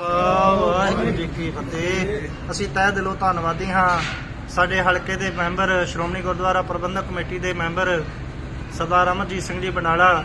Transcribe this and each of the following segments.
ਖਾਲਸਾ ਵਾਹਿਗੁਰੂ ਜੀ ਕੀ ਫਤਿਹ। ਅਸੀਂ ਤਹਿ ਦਿਲੋਂ ਧੰਨਵਾਦੀ ਹਾਂ। ਸਾਡੇ ਹਲਕੇ ਦੇ ਮੈਂਬਰ, ਸ਼੍ਰੋਮਣੀ ਗੁਰਦੁਆਰਾ ਪ੍ਰਬੰਧਕ ਕਮੇਟੀ ਦੇ ਮੈਂਬਰ ਸਰਦਾਰ ਅਮਰਜੀਤ ਸਿੰਘ ਜੀ ਬਨਾਲਾ,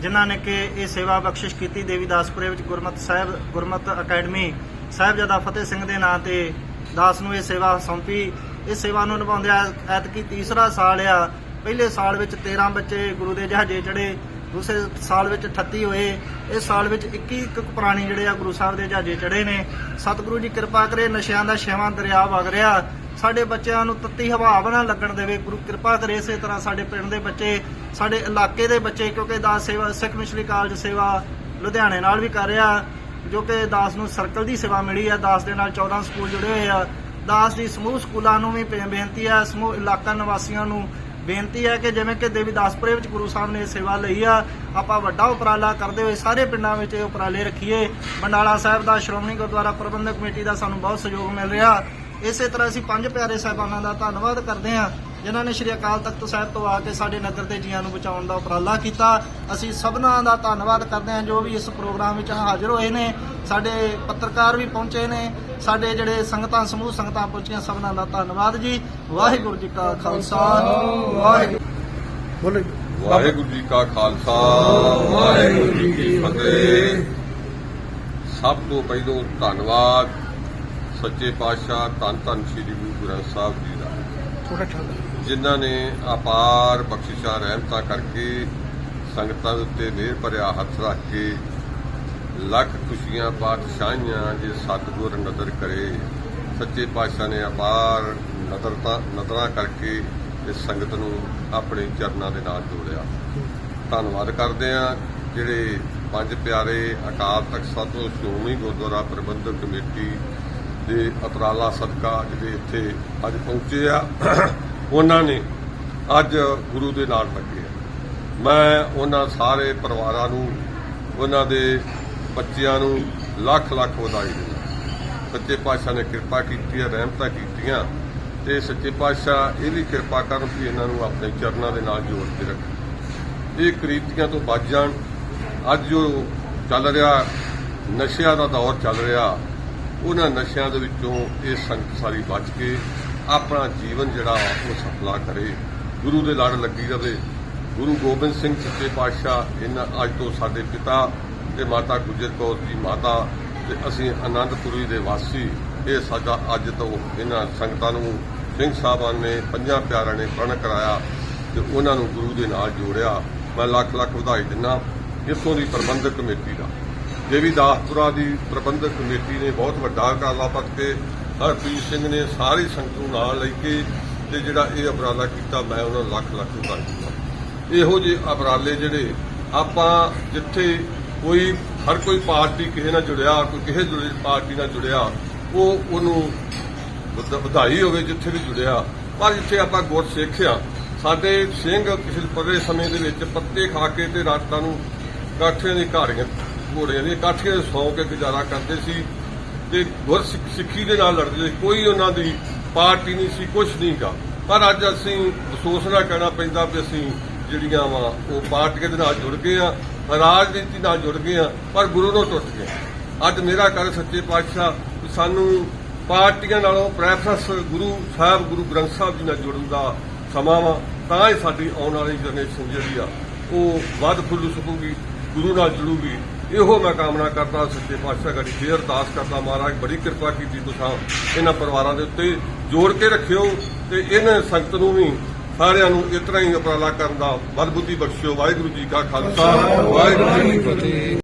ਜਿਨ੍ਹਾਂ ਨੇ ਕਿ ਇਹ ਸੇਵਾ ਬਖਸ਼ਿਸ਼ ਕੀਤੀ ਦੇਵੀਦਾਸਪੁਰੇ ਵਿੱਚ ਗੁਰਮਤ ਸਾਹਿਬ, ਗੁਰਮਤ ਅਕੈਡਮੀ। ਸਾਹਿਬਜ਼ਾਦਾ ਫਤਿਹ ਸਿੰਘ ਦੇ ਨਾਂ ਤੇ ਦਾਸ ਨੂੰ ਇਹ ਸੇਵਾ ਸੌਂਪੀ। ਇਸ ਸੇਵਾ ਨੂੰ ਨਿਭਾਉਂਦਿਆਂ ਐਤਕੀ ਤੀਸਰਾ ਸਾਲ ਆ। ਪਹਿਲੇ ਸਾਲ ਵਿੱਚ 13 ਬੱਚੇ ਗੁਰੂ ਦੇ ਜਹਾਜ਼ੇ ਚੜੇ ਦੂਸਰੇ ਸਾਲ ਵਿੱਚ 38 ਹੋਏ, ਇਸ ਸਾਲ ਵਿੱਚ 21 ਇੱਕ ਪੁਰਾਣੀ ਜਿਹੜੇ ਆ ਗੁਰੂ ਸਾਹਿਬ ਦੇ ਜਹਾਜ਼ੇ ਚੜੇ ਨੇ। ਸਤਿਗੁਰੂ ਜੀ ਕਿਰਪਾ ਕਰੇ, ਨਸ਼ਿਆਂ ਦਾ ਛੇਵਾਂ ਦਰਿਆ ਵਗ ਰਿਹਾ। ਸਾਡੇ ਬੱਚਿਆਂ ਨੂੰ ਤੱਤੀ ਹਵਾ ਨਾ ਲੱਗਣ ਦੇਵੇ। ਗੁਰੂ ਕਿਰਪਾ ਕਰੇ ਇਸੇ ਤਰ੍ਹਾਂ ਸਾਡੇ ਪਿੰਡ ਦੇ ਬੱਚੇ, ਸਾਡੇ ਇਲਾਕੇ ਦੇ ਬੱਚੇ, ਕਿਉਂਕਿ ਦਾਸ ਸੇਵਾ, ਸਿੱਖ ਮਿਸ਼ਨਰੀ ਕਾਲਜ ਸੇਵਾ ਲੁਧਿਆਣੇ ਨਾਲ ਵੀ ਕਰ ਰਿਹਾ, ਜੋ ਕਿ ਦਾਸ ਨੂੰ ਸਰਕਲ ਦੀ ਸੇਵਾ ਮਿਲੀ ਹੈ ਦਾਸ ਦੇ ਨਾਲ 14 ਸਕੂਲ ਜੁੜੇ ਹੋਏ ਆ। ਦਾਸ ਦੀ ਸਮੂਹ ਸਕੂਲਾਂ ਨੂੰ ਵੀ ਬੇਨਤੀ ਆ, ਸਮੂਹ ਇਲਾਕਾ ਨਿਵਾਸੀਆਂ ਨੂੰ ਬੇਨਤੀ ਹੈ ਕਿ ਜਿਵੇਂ ਕਿ ਦੇਵੀਦਾਸਪੁਰੇ ਵਿੱਚ ਗੁਰੂ ਸਾਹਿਬ ਨੇ ਇਹ ਸੇਵਾ ਲਈ ਆ, ਆਪਾਂ ਵੱਡਾ ਉਪਰਾਲਾ ਕਰਦੇ ਹੋਏ ਸਾਰੇ ਪਿੰਡਾਂ ਵਿੱਚ ਇਹ ਉਪਰਾਲੇ ਰੱਖੀਏ। ਬੰਡਾਲਾ ਸਾਹਿਬ ਦਾ, ਸ਼੍ਰੋਮਣੀ ਗੁਰਦੁਆਰਾ ਪ੍ਰਬੰਧਕ ਕਮੇਟੀ ਦਾ ਸਾਨੂੰ ਬਹੁਤ ਸਹਿਯੋਗ ਮਿਲ ਰਿਹਾ। ਇਸੇ ਤਰ੍ਹਾਂ ਅਸੀਂ ਪੰਜ ਪਿਆਰੇ ਸਾਹਿਬਾਨਾਂ ਦਾ ਧੰਨਵਾਦ ਕਰਦੇ ਹਾਂ, ਜਿਨ੍ਹਾਂ ਨੇ ਸ਼੍ਰੀ ਅਕਾਲ ਤਖਤ ਸਾਹਿਬ ਤੋਂ ਆ ਕੇ ਸਾਡੇ ਨਗਰ ਦੇ ਜੀਆਂ ਨੂੰ ਬਚਾਉਣ ਦਾ ਉਪਰਾਲਾ ਕੀਤਾ। ਅਸੀਂ ਸਭਨਾਂ ਦਾ ਧੰਨਵਾਦ ਕਰਦੇ ਹਾਂ ਜੋ ਵੀ ਇਸ ਪ੍ਰੋਗਰਾਮ ਵਿੱਚ ਹਾਜ਼ਰ ਹੋਏ ਨੇ। ਸਾਡੇ ਪੱਤਰਕਾਰ ਵੀ ਪਹੁੰਚੇ ਨੇ। ਸਾਡੇ ਜਿਹੜੇ ਸੰਗਤਾਂ ਸਮੂਹ ਸੰਗਤਾਂ ਪਹੁੰਚੀਆਂ ਸਭਨਾਂ ਦਾ ਧੰਨਵਾਦ ਜੀ। ਵਾਹਿਗੁਰੂ ਜੀ ਕਾ ਖਾਲਸਾ ਵਾਹਿਗੁਰੂ ਬੋਲੇ ਵਾਹਿਗੁਰੂ ਜੀ ਕਾ ਖਾਲਸਾ ਵਾਹਿਗੁਰੂ ਜੀ ਕੀ ਫਤਿਹ। ਸਭ ਤੋਂ ਪਹਿਲੋਂ ਧੰਨਵਾਦ ਸੱਚੇ ਪਾਤਸ਼ਾਹ ਧੰਨ ਧੰਨ ਸ੍ਰੀ ਗੁਰੂ ਗ੍ਰੰਥ ਸਾਹਿਬ ਜੀ ਦਾ। ਜਿਨ੍ਹਾਂ ਨੇ ਅਪਾਰ ਬਖਸ਼ਿਸ਼ਾਂ ਰਹਿਮਤਾਂ ਕਰਕੇ ਸੰਗਤਾਂ ਦੇ ਉੱਤੇ ਮਿਹਰ ਭਰਿਆ ਹੱਥ ਰੱਖ ਕੇ ਲੱਖ ਖੁਸ਼ੀਆਂ, ਪਾਤਸ਼ਾਹੀਆਂ ਜੇ ਸਤਿਗੁਰ ਨਦਰ ਕਰੇ। ਸੱਚੇ ਪਾਤਸ਼ਾਹ ਨੇ ਅਪਾਰ ਨਦਰਤਾ ਨਦਰਾਂ ਕਰਕੇ ਇਸ ਸੰਗਤ ਨੂੰ ਆਪਣੇ ਚਰਨਾਂ ਦੇ ਨਾਲ ਜੋੜਿਆ। ਧੰਨਵਾਦ ਕਰਦੇ ਆ ਜਿਹੜੇ ਪੰਜ ਪਿਆਰੇ ਅਕਾਲ ਤਖਤ ਸਤਿਗੁਰੂ ਸ਼੍ਰੋਮਣੀ ਗੁਰਦੁਆਰਾ ਪ੍ਰਬੰਧਕ ਕਮੇਟੀ ਦੇ ਅਤਰਾਲਾ ਸਦਕਾ ਜਿਹੜੇ ਇੱਥੇ ਅੱਜ ਪਹੁੰਚੇ ਆ, ਉਹਨਾਂ ਨੇ ਅੱਜ ਗੁਰੂ ਦੇ ਨਾਲ ਲੱਗੇ ਮੈਂ ਉਹਨਾਂ ਸਾਰੇ ਪਰਿਵਾਰਾਂ ਨੂੰ ਉਹਨਾਂ ਦੇ ਬੱਚਿਆਂ ਨੂੰ ਲੱਖ ਲੱਖ ਵਧਾਈ ਦਿੰਦਾ ਸੱਚੇ ਪਾਤਸ਼ਾਹ ਨੇ ਕਿਰਪਾ ਕੀਤੀ ਹੈ, ਰਹਿਮਤਾਂ ਕੀਤੀਆਂ। ਤੇ ਸੱਚੇ ਪਾਤਸ਼ਾਹ ਇਹ ਵੀ ਕਿਰਪਾ ਕਰਨ ਕਿ ਇਹਨਾਂ ਨੂੰ ਆਪਣੇ ਚਰਨਾਂ ਦੇ ਨਾਲ ਜੋੜ ਕੇ ਰੱਖਣ। ਇਹ ਕਰੀਤੀਆਂ ਤੋਂ ਬਚ ਜਾਣ। ਅੱਜ ਜੋ ਚੱਲ ਰਿਹਾ, ਨਸ਼ਿਆਂ ਦਾ ਦੌਰ ਚੱਲ ਰਿਹਾ, ਉਹਨਾਂ ਨਸ਼ਿਆਂ ਦੇ ਵਿੱਚੋਂ ਇਹ ਸੰਗਤ ਸਾਰੀ ਬਚ ਕੇ ਆਪਣਾ ਜੀਵਨ ਜਿਹੜਾ ਉਹ ਸਫਲਾ ਕਰੇ। ਗੁਰੂ ਦੇ ਲੜ ਲੱਗੀ ਰਵੇ। ਗੁਰੂ ਗੋਬਿੰਦ ਸਿੰਘ ਸੱਚੇ ਪਾਤਸ਼ਾਹ, ਇਹਨਾਂ ਅੱਜ ਤੋਂ ਸਾਡੇ ਪਿਤਾ ਤੇ ਮਾਤਾ ਗੁਜਰ ਕੌਰ ਜੀ ਮਾਤਾ ਤੇ ਅਸੀਂ ਆਨੰਦਪੁਰੀ ਦੇ ਵਾਸੀ। ਇਹ ਸਾਡਾ ਅੱਜ ਤੋਂ ਇਹਨਾਂ ਸੰਗਤਾਂ ਨੂੰ ਸਿੰਘ ਸਾਹਿਬਾਨ ਨੇ, ਪੰਜਾਂ ਪਿਆਰਿਆਂ ਨੇ ਪ੍ਰਣ ਕਰਾਇਆ ਤੇ ਉਹਨਾਂ ਨੂੰ ਗੁਰੂ ਦੇ ਨਾਲ ਜੋੜਿਆ। ਮੈਂ ਲੱਖ ਲੱਖ ਵਧਾਈ ਦਿੰਦਾ ਇੱਥੋਂ ਦੀ ਪ੍ਰਬੰਧਕ ਕਮੇਟੀ ਦਾ। ਦੇਵੀ ਦਾਸਪੁਰਾ ਦੀ ਪ੍ਰਬੰਧਕ ਕਮੇਟੀ ਨੇ ਬਹੁਤ ਵੱਡਾ ਉਪਰਾਲਾ ਪੱਤ ਕੇ ਹਰਪ੍ਰੀਤ ਸਿੰਘ ਨੇ ਸਾਰੀ ਸੰਗਤ ਨੂੰ ਨਾਲ ਲੈ ਕੇ ਤੇ ਜਿਹੜਾ ਇਹ ਉਪਰਾਲਾ ਕੀਤਾ, ਮੈਂ ਉਹਨਾਂ ਨੂੰ ਲੱਖ ਲੱਖ ਵਧਾਈ ਦਿੰਦਾ ਇਹੋ ਜਿਹੇ ਅਪਰਾਲੇ ਜਿਹੜੇ ਆਪਾਂ ਜਿੱਥੇ ਕੋਈ, ਹਰ ਕੋਈ ਪਾਰਟੀ ਕਿਸੇ ਨਾਲ ਜੁੜਿਆ, ਕੋਈ ਕਿਸੇ ਜੁੜੀ ਪਾਰਟੀ ਨਾਲ ਜੁੜਿਆ, ਉਹ ਉਹਨੂੰ ਵਧਾਈ ਹੋਵੇ ਜਿੱਥੇ ਵੀ ਜੁੜਿਆ। ਪਰ ਜਿੱਥੇ ਆਪਾਂ ਗੁਰ ਸਿੱਖਿਆ, ਸਾਡੇ ਸਿੰਘ ਪਿਛਲੇ ਪਰੇ ਸਮੇਂ ਦੇ ਵਿੱਚ ਪੱਤੇ ਖਾ ਕੇ ਤੇ ਰਾਤਾਂ ਨੂੰ ਕਾਠਿਆਂ ਦੀ ਘਾੜੀਆਂ, ਘੋੜਿਆਂ ਦੀਆਂ ਕਾਠੀਆਂ 'ਚ ਸੌਂ ਕੇ ਗੁਜ਼ਾਰਾ ਕਰਦੇ ਸੀ ਤੇ ਗੁਰ ਸਿੱਖੀ ਦੇ ਨਾਲ ਲੜਦੇ ਸੀ। ਕੋਈ ਉਹਨਾਂ ਦੀ ਪਾਰਟੀ ਨਹੀਂ ਸੀ ਕੁਝ ਨਹੀਂ ਗਾ। ਪਰ ਅੱਜ ਅਸੀਂ ਅਫਸੋਸ ਨਾਲ ਕਹਿਣਾ ਪੈਂਦਾ ਵੀ ਅਸੀਂ ਜਿਹੜੀਆਂ ਵਾ, ਉਹ ਪਾਰਟੀਆਂ ਦੇ ਨਾਲ ਜੁੜ ਗਏ ਆ। ਰਾਜਨੀਤੀ ਨਾਲ ਜੁੜ ਗਏ ਹਾਂ, ਪਰ ਗੁਰੂ ਨੂੰ ਟੁੱਟ ਗਏ। ਅੱਜ ਮੇਰਾ ਕਰ ਸੱਚੇ ਪਾਤਸ਼ਾਹ ਸਾਨੂੰ ਪਾਰਟੀਆਂ ਨਾਲੋਂ ਪ੍ਰੈਫਰੈਂਸ ਗੁਰੂ ਸਾਹਿਬ, ਗੁਰੂ ਗ੍ਰੰਥ ਸਾਹਿਬ ਜੀ ਨਾਲ ਜੁੜਨ ਦਾ ਸਮਾਂ ਵਾ, ਤਾਂ ਹੀ ਸਾਡੀ ਆਉਣ ਵਾਲੀ ਜਨਰੇਸ਼ਨ ਜਿਹੜੀ ਆ, ਉਹ ਵੱਧ ਫੁੱਲ ਸਕੂਗੀ, ਗੁਰੂ ਨਾਲ ਜੁੜੂਗੀ। ਇਹੋ ਮੈਂ ਕਾਮਨਾ ਕਰਦਾ, ਸੱਚੇ ਪਾਤਸ਼ਾਹ ਗੜੀ ਫੇਰ ਅਰਦਾਸ ਕਰਦਾ, ਮਹਾਰਾਜ ਬੜੀ ਕਿਰਪਾ ਕੀਤੀ ਤੁਸੀਂ ਇਹਨਾਂ ਪਰਿਵਾਰਾਂ ਦੇ ਉੱਤੇ ਜੋੜ ਕੇ ਰੱਖਿਓ ਤੇ ਇਹਨਾਂ ਸੰਗਤ ਨੂੰ ਵੀ ਸਾਰਿਆਂ ਨੂੰ ਇਸ ਤਰ੍ਹਾਂ ਹੀ ਉਪਰਾਲਾ ਕਰਨ ਦਾ ਬਲ ਬੁੱਧੀ ਬਖਸ਼ਿਓ। ਵਾਹਿਗੁਰੂ ਜੀ ਕਾ ਖਾਲਸਾ ਵਾਹਿਗੁਰੂ ਜੀ ਕੀ ਫਤਿਹ।